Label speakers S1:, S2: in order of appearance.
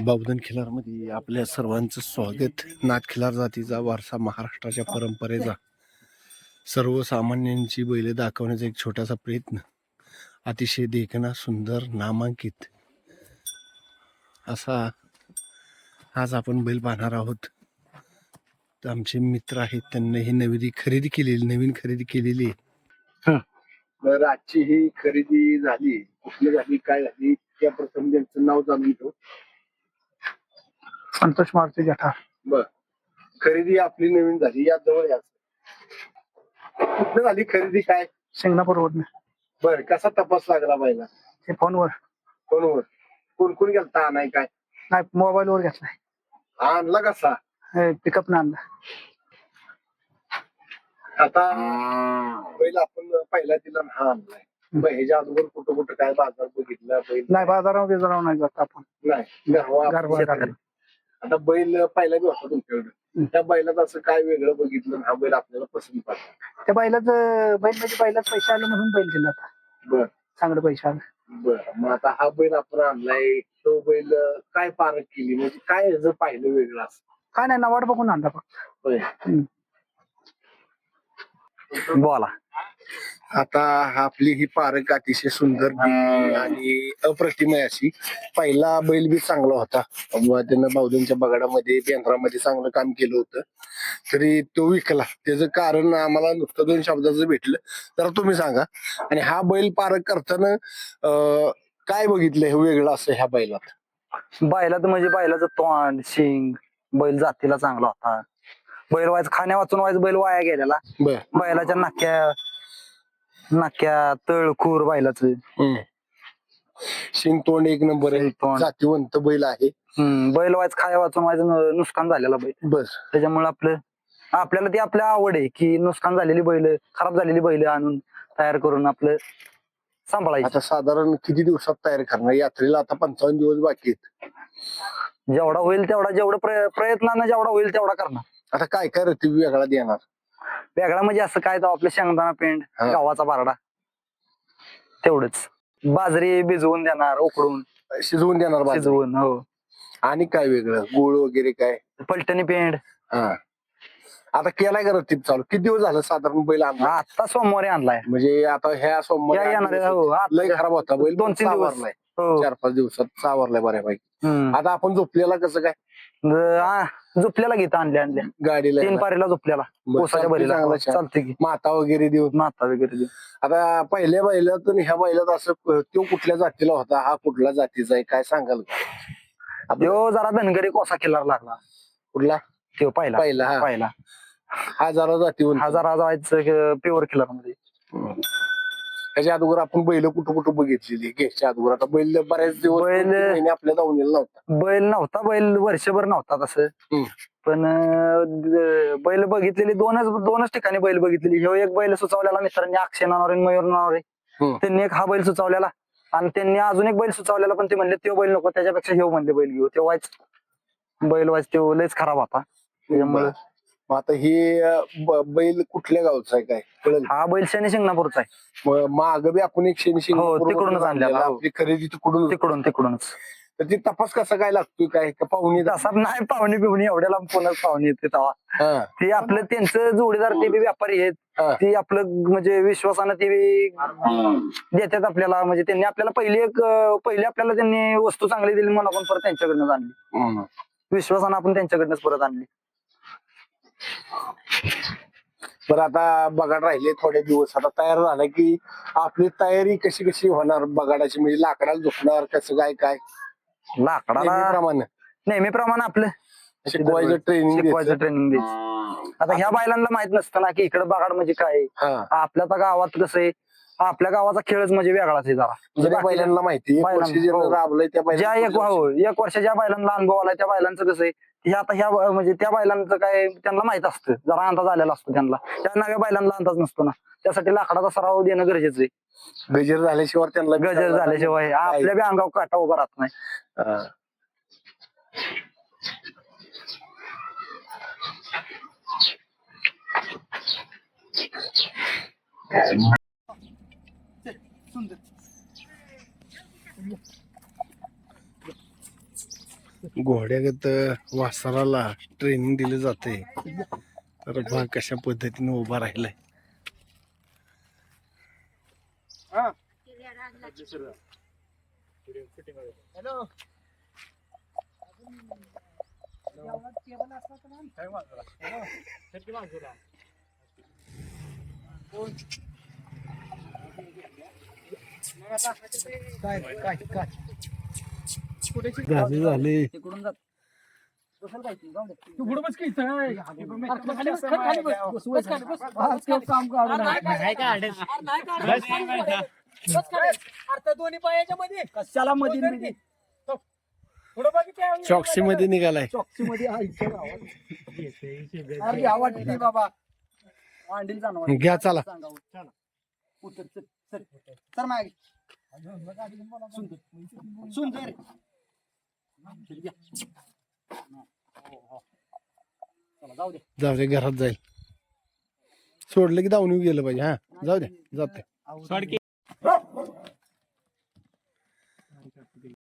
S1: बावधन खिलारमध्ये आपल्या सर्वांचं स्वागत. नाथ खिलार जातीचा वारसा महाराष्ट्राच्या परंपरेचा. सर्वसामान्यांची बैले दाखवण्याचा एक छोटासा प्रयत्न. अतिशय देखणा सुंदर नामांकित. असा आज आपण बैल पाहणार आहोत. तर आमचे मित्र आहेत त्यांनी ही नवी खरेदी केलेली नवीन खरेदी केलेली आहे. तर आजची ही खरेदी झाली. कुठली झाली काय झाली त्या प्रथम त्यांचं नाव जाणून घेतो
S2: संतोष मारुती जठार.
S1: बर. खरेदी आपली नवीन झाली या जवळ याच कुठं झाली खरेदी काय?
S2: शिंगणापूरवरनं
S1: बर कसा तपास लागला पाहिला
S2: ते फोनवर.
S1: कोणवर कोण कोण गेलता आणाय काय?
S2: नाही मोबाईल वर घेतलाय.
S1: आणला कसा?
S2: पिकअप न आणला.
S1: आता पहिला आपण पहिला दिला आणि हा आणलाय. मग ह्याच्या अगोदर कुठं कुठं काय बाजार बघितला बैल?
S2: नाही बाजारावर बिजारावर नाही जात आपण.
S1: नाही गरवा
S2: गरवा
S1: शेतात.
S2: टाकली.
S1: आता बैल पहिला बी होता. तुमच्याकडे. त्या बैलात असं काय वेगळं बघितलं आणि हा बैल आपल्याला पसंत पडला?
S2: त्या बैलाच बैल म्हणजे बैलाच पैसे आले म्हणून बैल दिला
S1: बर.
S2: चांगलं पैसे आले.
S1: बर मग आता हा बैल आपण आणलाय तो बैल काय पारख केली? म्हणजे काय जर पाहिलं वेगळं असं?
S2: काय नाही नवाड बघून आणला फक्त.
S1: होय.
S2: बोला.
S1: आता आपली ही पारख अतिशय सुंदर आणि अप्रतिम आहे अशी पहिला बैल बी चांगला होता. व त्यानं बावधनच्या बगाडामध्ये केंद्रामध्ये चांगलं काम केलं होतं. तरी तो विकला. त्याचं कारण आम्हाला नुसतं दोन शब्दाचं भेटलं. तर तुम्ही सांगा. आणि हा बैल पारख करताना अं, काय बघितलं हे वेगळं असं ह्या बैलात?
S3: बैलात म्हणजे बैलाचं तोंड शिंग बैल जातीला चांगला होता. बैल व्हायचं खाण्या वाचून व्हायचं बैल वाया गेलेला.
S1: बर.
S3: बैलाच्या नाक्या नाक्या तळ खूर बैलाचं.
S1: शिंग तोंड एक नंबर आहे.
S3: शिंग तोंड.
S1: जातीवंत बैल आहे.
S3: बैल व्हायचं खाया वाचून न- नुकसान झालेला बैल.
S1: बस
S3: त्याच्यामुळे आपलं आपल्याला ती आपल्या आवड आहे की नुकसान झालेली बैल खराब झालेली बैल आणून तयार करून आपलं सांभाळायचं.
S1: आता साधारण किती दिवसात तयार करणार? यात्रेला आता पंचावन्न दिवस बाकी आहेत.
S3: जेवढा होईल तेवढा जेवढं प्रय- प्रयत्नानं जेवढा होईल तेवढा करणार.
S1: आता काय काय रतीब वेगळा देणार?
S3: वेगळा म्हणजे असं काय तर आपलं शेंगदाणा पेंड
S1: हा.
S3: गव्हाचा बारडा. तेवढंच. बाजरी भिजवून देणार उकडून.
S1: शिजवून देणार बाजरी.
S3: शिजवून हो.
S1: आणि काय वेगळं? गुळ वगैरे काय?
S3: पलटणी पेंड.
S1: हा. आता केलाय का रतीब चालू? किती दिवस झालं साधारण बैल आणला?
S3: आता सोमवारी आणलाय.
S1: म्हणजे आता ह्या
S3: या
S1: सोमवारी
S3: हो, आता-
S1: लय खराब होता बैल
S3: दोन तीन दिवस.
S1: सावरलाय.
S3: हो.
S1: चार पाच दिवसात सावरलाय बऱ्यापैकी.
S3: हम्म.
S1: आता आपण झोपलेला कसं काय?
S3: हा, झोपल्याला घेत आणल्या आणल्या.
S1: गाडीला
S3: तीन पारीला झोपल्याला
S1: बरं,
S3: ओसाच्या
S1: चालतंय
S3: बरीला
S1: चांगलं
S3: हो,
S1: छान.
S3: चालते की.
S1: माता वगैरे देऊन.
S3: माता वगैरे देऊन.
S1: आता पहिल्या बैलातून ह्या बैलात असं क- तो कुठल्या जातीला होता? हा कुठल्या जातीचा आहे? काय सांगाल? का आपलं
S3: त्यो जरा धनगरी कोसा किल्लार लागला.
S1: कुठला?
S3: त्यो पहिला.
S1: पहिला हा.
S3: पहिला.
S1: हा जरा जातीवून
S3: हजार जायचं प्युअर किल्लारमध्ये.
S1: त्याच्या अगोदर आपण बैल कुठं कुठं बघितलेली घ्यायच्या अगोदर. आता बैल बऱ्याच दिवस
S3: बैल-
S1: दोन तीन महिने आपल्या दावणीला नव्हता.
S3: बैल नव्हता बैल वर्षभर नव्हता तसं.
S1: हम्म.
S3: पण अं, द- बैल बघितलेली दोनच दोनच ठिकाणी बैल बघितलेली. ह्यो एक बैल सुचवलेला मित्रांनी अक्षय नानावर आणि मयूर नानावर
S1: हम्म.
S3: त्यांनी एक हा बैल सुचवलेला. आणि त्यांनी अजून एक बैल सुचवलेला पण ते म्हणले तो बैल नको त्याच्यापेक्षा ह्यो म्हणले बैल घेऊ. ते वाईच बैल वाईच तो लयच खराब होता. त्याच्यामुळे
S1: मग आता हे ब- बैल कुठल्या गावचा आहे काय? कळलं?
S3: हा बैल शनी शिंगणापूरचा आहे.
S1: मग बी आपण एक शेनी
S3: हो, तिकडूनच आणलेला, हो.
S1: आपली खरेदी तिकडून.
S3: तिकडून तिकडूनच.
S1: तर ती तपास कसा काय लागतोय काय? का पाहुणे
S3: तसा नाही पाहुणे बिवणी एवढ्या लांब पुन्हा पाहुणे येते तेव्हा.
S1: हा,
S3: ते आपलं त्यांचं जोडीदार ते बी व्यापारी आहेत.
S1: हा.
S3: ते आपलं म्हणजे विश्वासानं ते बी देतात आपल्याला. म्हणजे त्यांनी आपल्याला पहिली एक अं, पहिली आपल्याला त्यांनी वस्तू चांगली दिली म्हणून आपण परत त्यांच्याकडनं आणली.
S1: हम्म.
S3: विश्वासानं आपण त्यांच्याकडनंच परत आणली.
S1: बरं आता बगाड राहिले थोडे दिवस. आता तयार झालं की आपली तयारी कशी कशी होणार बगाडाची म्हणजे लाकडाला झोपणार कसं काय काय?
S3: लाकडाला
S1: नेहमीप्रमाणे.
S3: नेहमीप्रमाणे आपलं.
S1: शिकवायचं ट्रेनिंग
S3: शिकवायचं ट्रेनिंग द्यायचं. आता ह्या बायलांना माहीत नसतं ना की इकडे बगाड म्हणजे काय.
S1: हा.
S3: आपल्या तर गावात कसं आहे आपल्या गावाचा खेळच म्हणजे वेगळाच आहे जरा.
S1: म्हणजे
S3: म्हणजे बाकी-
S1: बैलांना माहिती एक वर्ष
S3: बैलांना,
S1: ज्यानं
S3: हो.
S1: राबलंय त्या
S3: ज्या एक
S1: बैलांना
S3: हो एक वर्ष ज्या बैलांना अनुभव आला त्या बैलांचं कसं आहे की आता ह्या ब- म्हणजे त्या बैलांचं काय त्यांना माहीत असतं जरा अंदाज आलेला असतो त्यांना. त्या नव्या बैलांना अंदाज नसतो ना. त्यासाठी लाकडाचा सराव देणं गरजेचं आहे.
S1: गजर झाल्याशिवाय त्यांना
S3: गजर झाल्याशिवाय आपल्या बी अंगावर काटा उभा राहत नाही.
S1: हा. घोड्यागत वासराला ट्रेनिंग दिलं जाते. तर भाग कशा पद्धतीने उभा राहिलाय. झाले झाले.
S3: तिकडून जात. ती,
S2: पुढे बस की.
S4: दोन्ही पायाच्या मध्ये.
S2: कशाला
S1: चॉक्सी मध्ये. निघालाय.
S2: चॉकसी मध्ये बाबा.
S3: जाणवं
S1: घ्या चला.
S3: सांगावं उतर चल मागे. सुंदर. सुंदर. हो, हो. जाऊ दे
S1: घरात जाईल. सोडलं की धावून गेलं पाहिजे हा. जाऊ दे जाते
S3: आऊ.